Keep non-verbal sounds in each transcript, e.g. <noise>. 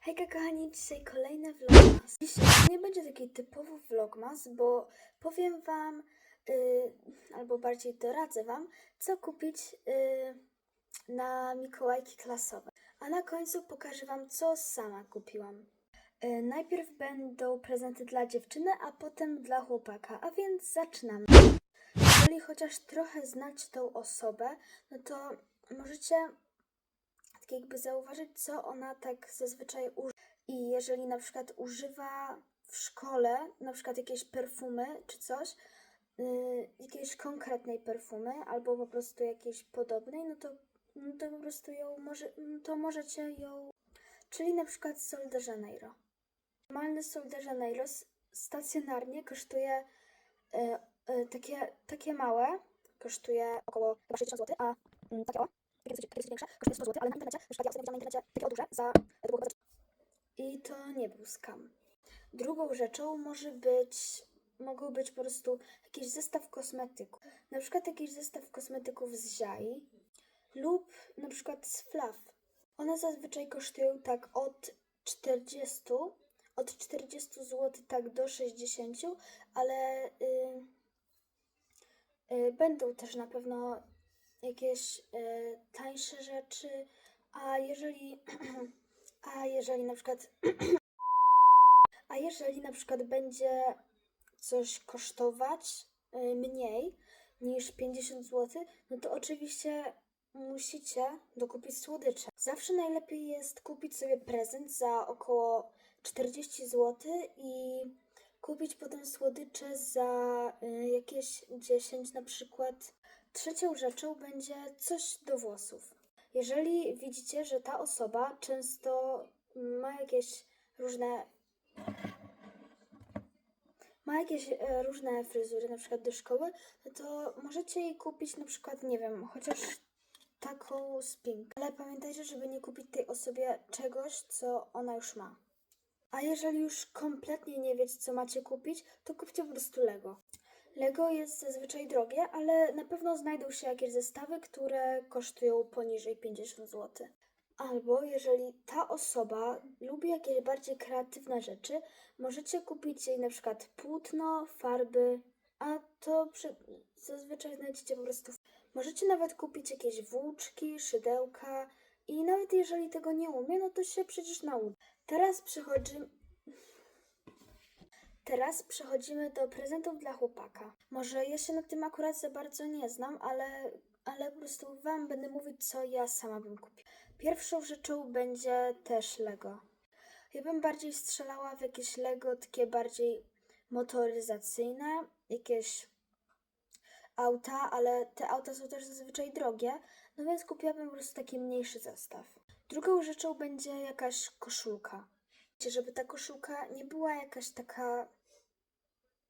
Hejka kochani, dzisiaj kolejny vlogmas. Dzisiaj nie będzie taki typowy vlogmas, bo powiem wam, y, albo bardziej doradzę wam, co kupić y, na Mikołajki klasowe. A na końcu pokażę wam, co sama kupiłam. Y, najpierw będą prezenty dla dziewczyny, a potem dla chłopaka, a więc zaczynamy. Jeżeli chociaż trochę znać tą osobę, no to możecie tak jakby zauważyć, co ona tak zazwyczaj używa. I jeżeli na przykład używa w szkole, na przykład jakieś perfumy czy coś, yy, jakiejś konkretnej perfumy, albo po prostu jakiejś podobnej, no to, no to po prostu ją może, no to możecie ją. Czyli na przykład Sol de Janeiro. Normalny Sol de Janeiro stacjonarnie kosztuje yy, yy, takie, takie małe, kosztuje około chyba 60 zł, a mm, takie o, takie dosyć, takie dosyć większe, kosztuje 100 zł, ale na internecie, na przykład ja ostatnio na internecie takie o duże za to było bardzo... I to nie był skam. Drugą rzeczą może być, mogą być po prostu jakiś zestaw kosmetyków. Na przykład jakiś zestaw kosmetyków z Ziai lub na przykład z Flav. One zazwyczaj kosztują tak od 40, od 40 zł tak do 60, ale y, y, będą też na pewno jakieś y, tańsze rzeczy, a jeżeli, <clears throat> a jeżeli na przykład, <clears throat> a jeżeli na przykład będzie coś kosztować y, mniej niż 50 zł, no to oczywiście musicie dokupić słodycze. Zawsze najlepiej jest kupić sobie prezent za około 40 zł i kupić potem słodycze za y, jakieś 10 na przykład. Trzecią rzeczą będzie coś do włosów. Jeżeli widzicie, że ta osoba często ma jakieś różne ma jakieś e, różne fryzury, na przykład do szkoły, no to możecie jej kupić na przykład, nie wiem, chociaż taką spinkę. Ale pamiętajcie, żeby nie kupić tej osobie czegoś, co ona już ma. A jeżeli już kompletnie nie wiecie, co macie kupić, to kupcie po prostu Lego. Lego jest zazwyczaj drogie, ale na pewno znajdą się jakieś zestawy, które kosztują poniżej 50 zł. Albo jeżeli ta osoba lubi jakieś bardziej kreatywne rzeczy, możecie kupić jej na przykład płótno, farby, a to przy... zazwyczaj znajdziecie po prostu. Możecie nawet kupić jakieś włóczki, szydełka i nawet jeżeli tego nie umie, no to się przecież nauczy. Teraz przechodzimy. Teraz przechodzimy do prezentów dla chłopaka. Może ja się na tym akurat za bardzo nie znam, ale, ale po prostu Wam będę mówić, co ja sama bym kupiła. Pierwszą rzeczą będzie też Lego. Ja bym bardziej strzelała w jakieś Lego takie bardziej motoryzacyjne, jakieś auta, ale te auta są też zazwyczaj drogie, no więc kupiłabym po prostu taki mniejszy zestaw. Drugą rzeczą będzie jakaś koszulka. Żeby ta koszulka nie była jakaś taka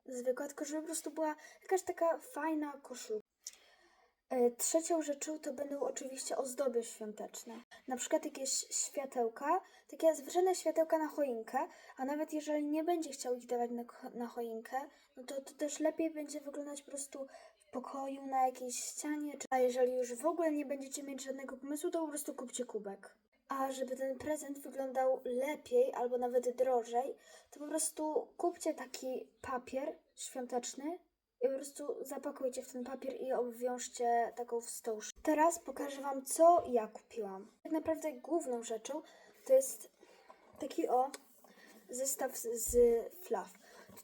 zwykła, tylko żeby po prostu była jakaś taka fajna koszulka. E, Trzecią rzeczą to będą oczywiście ozdoby świąteczne. Na przykład jakieś światełka, takie zwyczajne światełka na choinkę, a nawet jeżeli nie będzie chciał ich dawać na, na choinkę, no to, to też lepiej będzie wyglądać po prostu w pokoju, na jakiejś ścianie, a jeżeli już w ogóle nie będziecie mieć żadnego pomysłu, to po prostu kupcie kubek. A żeby ten prezent wyglądał lepiej albo nawet drożej, to po prostu kupcie taki papier świąteczny i po prostu zapakujcie w ten papier i obwiążcie taką wstążkę. Teraz pokażę Wam, co ja kupiłam. Tak naprawdę główną rzeczą to jest taki o zestaw z, flaw.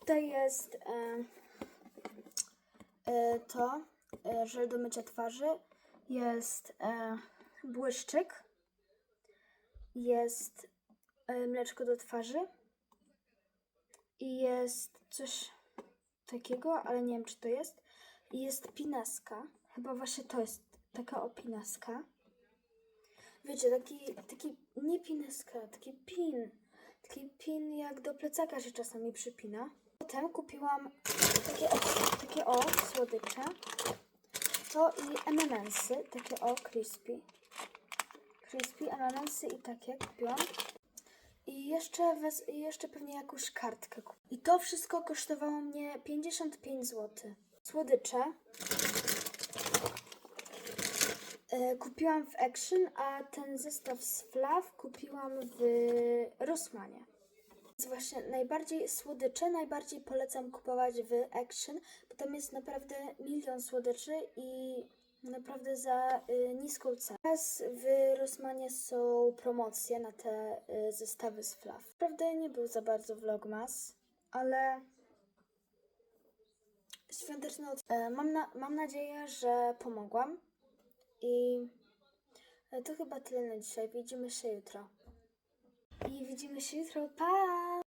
Tutaj jest e, e, to e, żel do mycia twarzy, jest e, błyszczyk, jest e, mleczko do twarzy i jest coś takiego, ale nie wiem czy to jest. I jest pinaska. Chyba właśnie to jest taka o pinaska. Wiecie, taki, taki nie pineska, taki pin. Taki pin jak do plecaka się czasami przypina. Potem kupiłam takie, takie o słodycze. To i M&M'sy, takie o crispy. Crispy M&M'sy i takie kupiłam. I jeszcze, wez, i jeszcze pewnie jakąś kartkę. I to wszystko kosztowało mnie 55 zł. Słodycze e, kupiłam w Action, a ten zestaw z Flav kupiłam w Rossmanie. Więc właśnie najbardziej słodycze najbardziej polecam kupować w Action, bo tam jest naprawdę milion słodyczy i naprawdę za y, niską cenę. Teraz w Rossmanie są promocje na te y, zestawy z Fluff. Naprawdę nie był za bardzo vlogmas, ale świąteczny od... e, mam, na, mam nadzieję, że pomogłam i e, to chyba tyle na dzisiaj. Widzimy się jutro. I widzimy się jutro. Pa!